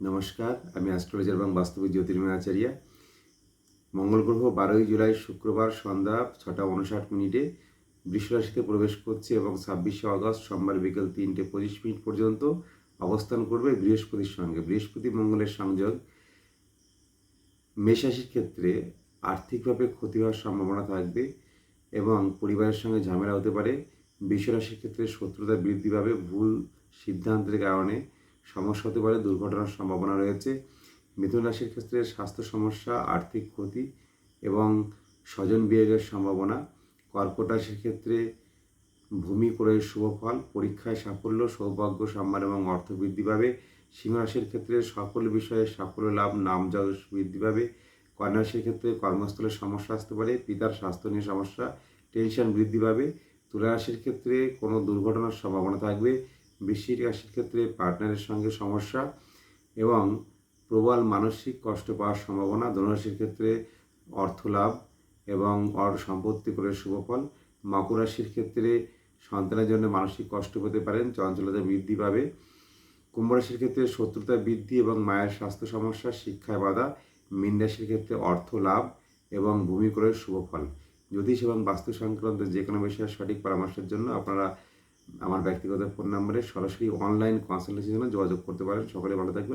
নমস্কার, আমি অ্যাস্ট্রোলজার এবং বাস্তবিক জ্যোতির্ময় আচার্য মঙ্গল গ্রহ বারোই জুলাই শুক্রবার সন্ধ্যা ছটা উনষাট মিনিটে বৃষরাশিতে প্রবেশ করছে এবং ছাব্বিশে আগস্ট সোমবার বিকেল তিনটে পঁচিশ মিনিট পর্যন্ত অবস্থান করবে বৃহস্পতির সঙ্গে। বৃহস্পতি মঙ্গলের সংযোগ। মেষরাশির ক্ষেত্রে আর্থিকভাবে ক্ষতি হওয়ার সম্ভাবনা থাকবে এবং পরিবারের সঙ্গে ঝামেলা হতে পারে। বিশ্বরাশির ক্ষেত্রে শত্রুতা বৃদ্ধি পাবে ভুল সিদ্ধান্তের কারণে। সমস্যা হতে পারে দুর্ঘটনার সম্ভাবনা রয়েছে। মিথুন রাশির ক্ষেত্রে স্বাস্থ্য সমস্যা, আর্থিক ক্ষতি এবং স্বজন বিয়োগের সম্ভাবনা। কর্কট রাশির ক্ষেত্রে ভূমি ক্রয়ের শুভ ফল, পরীক্ষায় সাফল্য, সৌভাগ্য, সম্মান এবং অর্থ বৃদ্ধি পাবে। সিংহ রাশির ক্ষেত্রে সকল বিষয়ে সাফল্য লাভ, নাম যশ বৃদ্ধি পাবে। কন্যা রাশির ক্ষেত্রে কর্মস্থলে সমস্যা আসতে পারে, পিতার স্বাস্থ্য নিয়ে সমস্যা, টেনশন বৃদ্ধি পাবে। তুলা রাশির ক্ষেত্রে কোনো দুর্ঘটনার সম্ভাবনা থাকবে। বৃশ্চিক রাশির ক্ষেত্রে পার্টনারের সঙ্গে সমস্যা এবং প্রবল মানসিক কষ্ট পাওয়ার সম্ভাবনা। ধনুরাশির ক্ষেত্রে অর্থ লাভ এবং সম্পত্তি করে শুভফল। মকর রাশির ক্ষেত্রে সন্তানের জন্য মানসিক কষ্ট পেতে পারেন, চঞ্চলতা বৃদ্ধি পাবে। কুম্ভ রাশির ক্ষেত্রে শত্রুতা বৃদ্ধি এবং মায়ের স্বাস্থ্য সমস্যা, শিক্ষায় বাধা। মীন রাশির ক্ষেত্রে অর্থ লাভ এবং ভূমি ক্রয়ের শুভফল। জ্যোতিষ এবং বাস্তু সংক্রান্ত যে কোনো বিষয়ে সঠিক পরামর্শের জন্য আপনারা আমার ব্যক্তিগত ফোন নাম্বারে সরাসরি অনলাইন কনসালটেশনের জন্য যোগাযোগ করতে পারেন। সকলে ভালো থাকবেন।